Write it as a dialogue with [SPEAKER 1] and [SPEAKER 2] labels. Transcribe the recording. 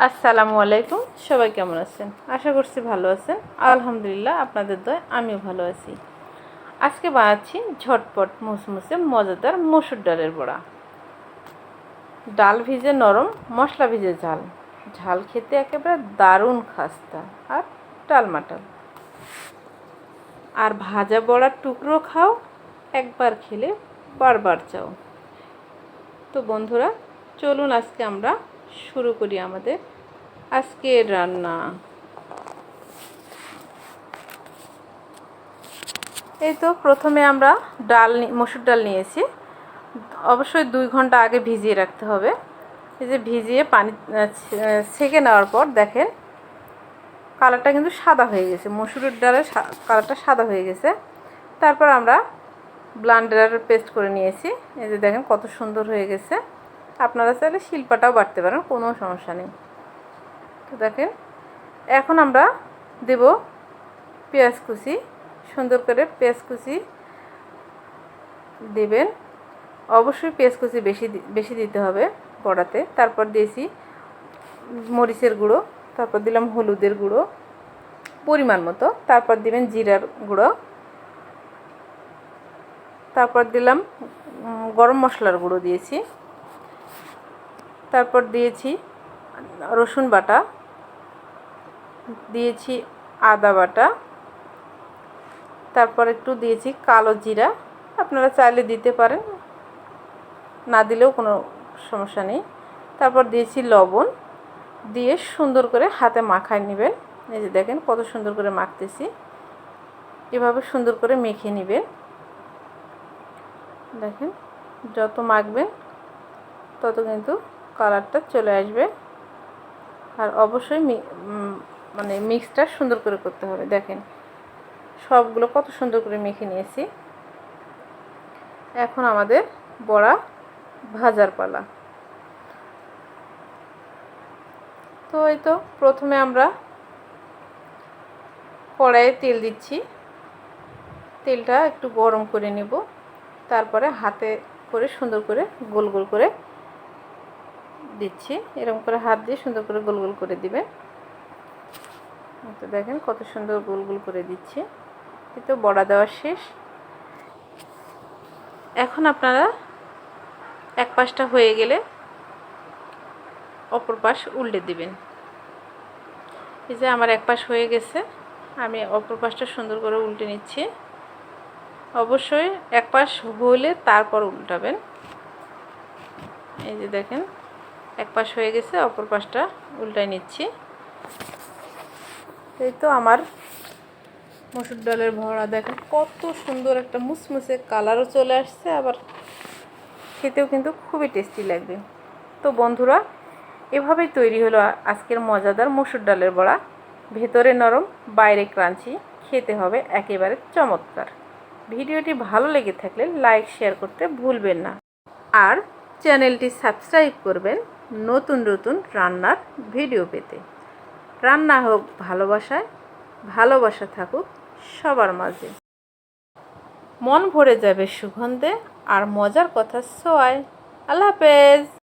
[SPEAKER 1] আসসালামু আলাইকুম, সবাই কেমন আছেন? আশা করছি ভালো আছেন। আলহামদুলিল্লাহ, আপনাদের দয় আমিও ভালো আছি। আজকে বানাচ্ছি ঝটপট মুসমুসে মজাদার মসুর ডালের বড়া। ডাল ভিজে নরম, মশলা ভিজে ঝাল। ঝাল খেতে একেবারে দারুণ খাস্তা আর টালমাটাল। আর ভাজা বড়ার টুকরো খাও, একবার খেলে বারবার চাও। তো বন্ধুরা, চলুন আজকে আমরা শুরু করি আমাদের আজকের রান্না। এই তো প্রথমে আমরা ডাল মসুর ডাল নিয়েছি। অবশ্যই দুই ঘণ্টা আগে ভিজিয়ে রাখতে হবে। এই যে ভিজিয়ে পানি ছেঁকে নেওয়ার পর দেখেন কালারটা কিন্তু সাদা হয়ে গেছে। মসুরের ডালের কালারটা সাদা হয়ে গেছে। তারপর আমরা ব্লান্ডারের পেস্ট করে নিয়েছি। এই যে দেখেন কত সুন্দর হয়ে গেছে। আপনারা চাইলে শিল্পাটাও বাড়তে পারেন, কোনো সমস্যা নেই। তো দেখেন, এখন আমরা দেব পেঁয়াজ কুচি, সুন্দর করে পেঁয়াজ কুচি দেবেন। অবশ্যই পেঁয়াজ কুচি বেশি বেশি দিতে হবে বড়াতে। তারপর দিয়েছি মরিচের গুঁড়ো, তারপর দিলাম হলুদের গুঁড়ো, পরিমাণ মতো। তারপর দিবেন জিরার গুঁড়ো। তারপর দিলাম গরম মশলার গুঁড়ো দিয়েছি। তারপর দিয়েছি রসুন বাটা, দিয়েছি আদা বাটা, তারপর একটু দিয়েছি কালো জিরা। আপনারা চাইলে দিতে পারেন, না দিলেও কোনো সমস্যা নেই। তারপর দিয়েছি লবণ, দিয়ে সুন্দর করে হাতে মাখায় নেবেন। যে দেখেন কত সুন্দর করে মাখতেছি। এভাবে সুন্দর করে মেখে নেবেন। দেখেন যত মাখবেন তত কিন্তু কালারটা চলে আসবে। আর অবশ্যই মানে মিক্সটা সুন্দর করে করতে হবে। দেখেন, সবগুলো কত সুন্দর করে মেখে নিয়েছি। এখন আমাদের বড়া ভাজার পালা। তো এই তো প্রথমে আমরা কড়াইয়ে তেল দিচ্ছি। তেলটা একটু গরম করে নেব। তারপরে হাতে করে সুন্দর করে গোল গোল করে দিচ্ছি। এরকম করে হাত দিয়ে সুন্দর করে গোল গোল করে দিবেন। তো দেখেন কত সুন্দর গোল গোল করে দিচ্ছি। এই তো বড়া দেওয়া শেষ। এখন আপনারা এক পাশটা হয়ে গেলে অপর পাশ উল্টে দিবেন। এই যে আমার এক পাশ হয়ে গেছে, আমি অপর পাশটা সুন্দর করে উল্টে নিচ্ছি। অবশ্যই এক পাশ হলে তারপর উল্টাবেন। এই যে দেখেন এক পাশ হয়ে গেছে, অপর পাশটা উল্টাই নিচ্ছি। এই তো আমার মসুর ডালের ভরা, দেখেন কত সুন্দর একটা মুসমুসে কালারও চলে আসছে, আবার খেতেও কিন্তু খুবই টেস্টি লাগবে। তো বন্ধুরা, এভাবেই তৈরি হলো আজকের মজাদার মসুর ডালের বড়া। ভেতরে নরম, বাইরে ক্রাঞ্চি, খেতে হবে একেবারে চমৎকার। ভিডিওটি ভালো লেগে থাকলে লাইক, শেয়ার করতে ভুলবেন না। আর চ্যানেলটি সাবস্ক্রাইব করবেন। নতুন নতুন রান্নার ভিডিও পেতে। রান্না হোক ভালোবাসায়, ভালোবাসা থাকুক সবার মাঝে। মন ভরে যাবে সুগন্ধে আর মজার কথা সোয়াই আল্লাহ হাফেজ।